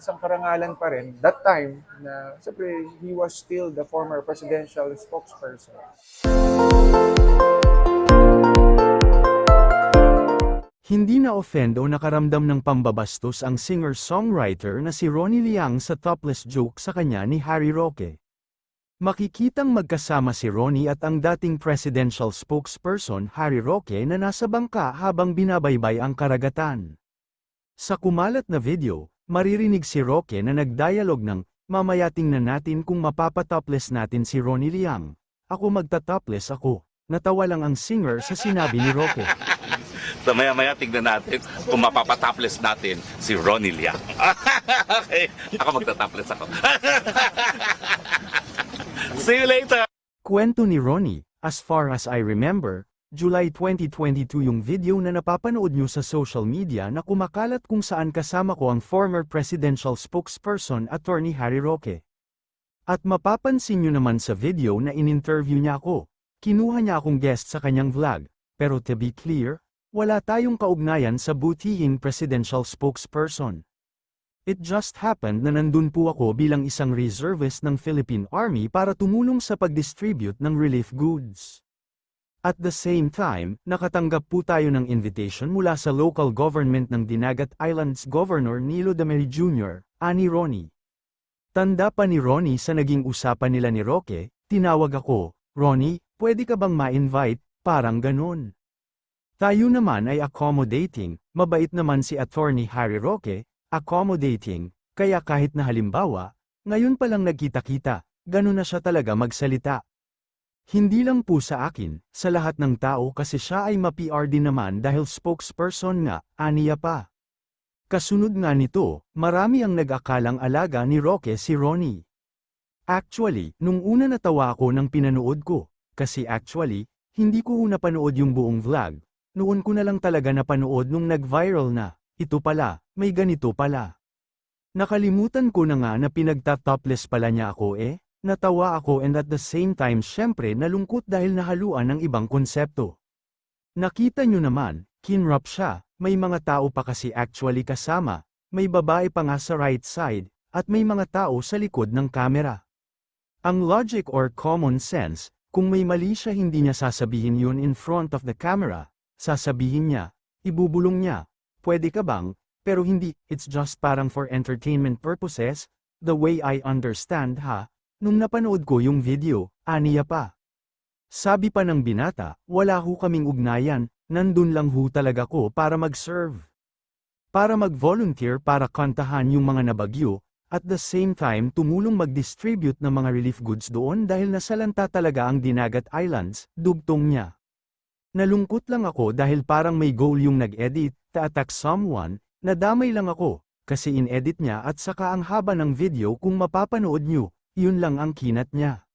isang karangalan pa rin that time na siyempre he was still the former presidential spokesperson. Hindi na offend o nakaramdam ng pambabastos ang singer-songwriter na si Ronnie Liang sa topless joke sa kanya ni Harry Roque. Makikitang magkasama si Ronnie at ang dating presidential spokesperson Harry Roque na nasa bangka habang binabaybay ang karagatan. Sa kumalat na video, maririnig si Roque na nagdialog ng, mamaya tingnan natin kung mapapatopless natin si Ronnie Liang. Ako magtatopless ako. Natawa lang ang singer sa sinabi ni Roque. So maya-maya tignan natin kung mapapatopless natin si Ronnie Liang. okay, ako magtatopless ako. See you later! Kwento ni Ronnie, as far as I remember, July 2022 yung video na napapanood nyo sa social media na kumakalat kung saan kasama ko ang former presidential spokesperson attorney Harry Roque. At mapapansin nyo naman sa video na in-interview niya ako, kinuha niya akong guest sa kanyang vlog, pero to be clear, wala tayong kaugnayan sa butihing presidential spokesperson. It just happened na nandun po ako bilang isang reservist ng Philippine Army para tumulong sa pag-distribute ng relief goods. At the same time, nakatanggap po tayo ng invitation mula sa local government ng Dinagat Islands Governor Nilo Dameri Jr., ani Ronnie. Tanda pa ni Ronnie sa naging usapan nila ni Roque, tinawag ako, Ronnie, pwede ka bang ma-invite, parang ganun. Tayo naman ay accommodating, mabait naman si Attorney Harry Roque, accommodating, kaya kahit na halimbawa, ngayon pa lang nagkita-kita, ganun na siya talaga magsalita. Hindi lang po sa akin, sa lahat ng tao kasi siya ay ma-PR din naman dahil spokesperson nga, aniya pa. Kasunod nga nito, marami ang nag-akalang alaga ni Roque si Ronnie. Actually, nung una natawa ako nang pinanood ko, kasi actually, hindi ko napanood yung buong vlog, noon ko na lang talaga napanood nung nag-viral na, ito pala, may ganito pala. Nakalimutan ko na nga na pinagta-topless pala niya ako eh, natawa ako and at the same time syempre nalungkot dahil nahaluan ng ibang konsepto. Nakita nyo naman, kinrap siya, may mga tao pa kasi actually kasama, may babae pa nga sa right side, at may mga tao sa likod ng kamera. Ang logic or common sense, kung may mali siya hindi niya sasabihin yun in front of the camera, sasabihin niya, ibubulong niya, pwede ka bang, pero hindi, it's just parang for entertainment purposes, the way I understand ha, nung napanood ko yung video, aniya pa. Sabi pa ng binata, wala ho kaming ugnayan, nandun lang ho talaga ko para mag-serve. Para mag-volunteer para kantahan yung mga nabagyo, at the same time tumulong mag-distribute ng mga relief goods doon dahil nasalanta talaga ang Dinagat Islands, dugtong niya. Nalungkot lang ako dahil parang may goal yung nag-edit, to attack someone, nadamay lang ako, kasi in-edit niya at saka ang haba ng video kung mapapanood nyo, yun lang ang kinat niya.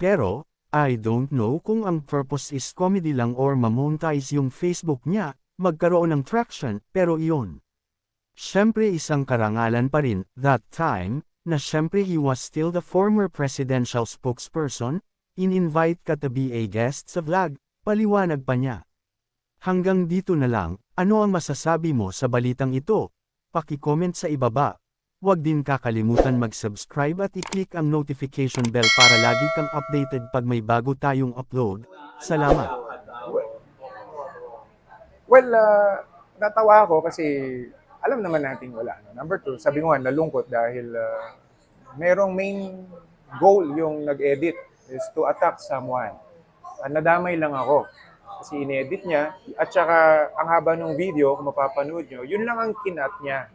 Pero, I don't know kung ang purpose is comedy lang or mamonetize yung Facebook niya, magkaroon ng traction, pero iyon. Siyempre isang karangalan pa rin, that time, na siyempre he was still the former presidential spokesperson, in-invite ka to be a guest sa vlog, paliwanag pa niya. Hanggang dito na lang, ano ang masasabi mo sa balitang ito? Paki-comment sa ibaba. Huwag din kakalimutan mag-subscribe at i-click ang notification bell para lagi kang updated pag may bago tayong upload. Salamat! Well, uh, natawa ako kasi alam naman natin wala. No? Number two, sabi ko nga, nalungkot dahil uh, merong main goal yung nag-edit is to attack someone. Uh, nadamay lang ako kasi in-edit niya at saka ang haba ng video, kung mapapanood nyo, yun lang ang kinat niya.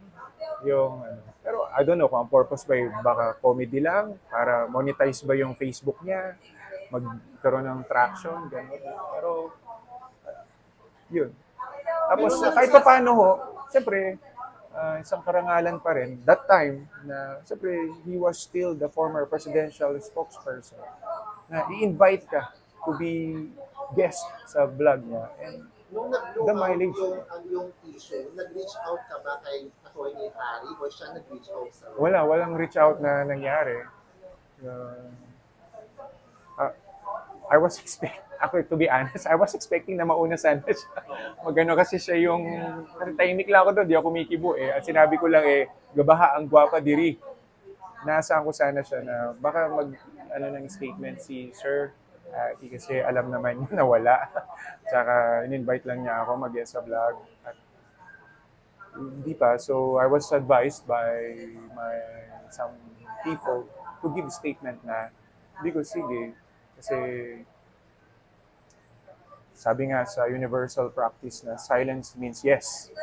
Yung, ano, pero I don't know kung ang purpose ba yung baka comedy lang, para monetize ba yung Facebook niya, magkaroon ng traction, gano'n. Pero, uh, yun. Tapos kahit pa paano ho, siyempre, ah, isang karangalan pa rin, that time, na siyempre, he was still the former presidential spokesperson, na i-invite ka to be guest sa vlog niya. And Nung The nag-blow out mileage. yung, ang yung issue, nag-reach out ka ba kay Atty. Harry o siya nag-reach out sa wala, walang reach out na nangyari. Uh, ah, I was expect ako to be honest, I was expecting na mauna sana siya. Magano kasi siya yung tahimik lang ako doon, di ako kumikibo eh. At sinabi ko lang eh, gabaha ang gwapa diri. Nasaan ko sana siya na baka mag ano ng statement si Sir Di kasi alam naman niya na wala. Tsaka in-invite lang niya ako mag sa vlog. At hindi pa. So I was advised by my some people to give statement na hindi ko sige. Kasi sabi nga sa universal practice na silence means yes.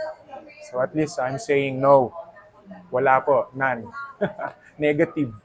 So at least I'm saying no. Wala po, none. Negative.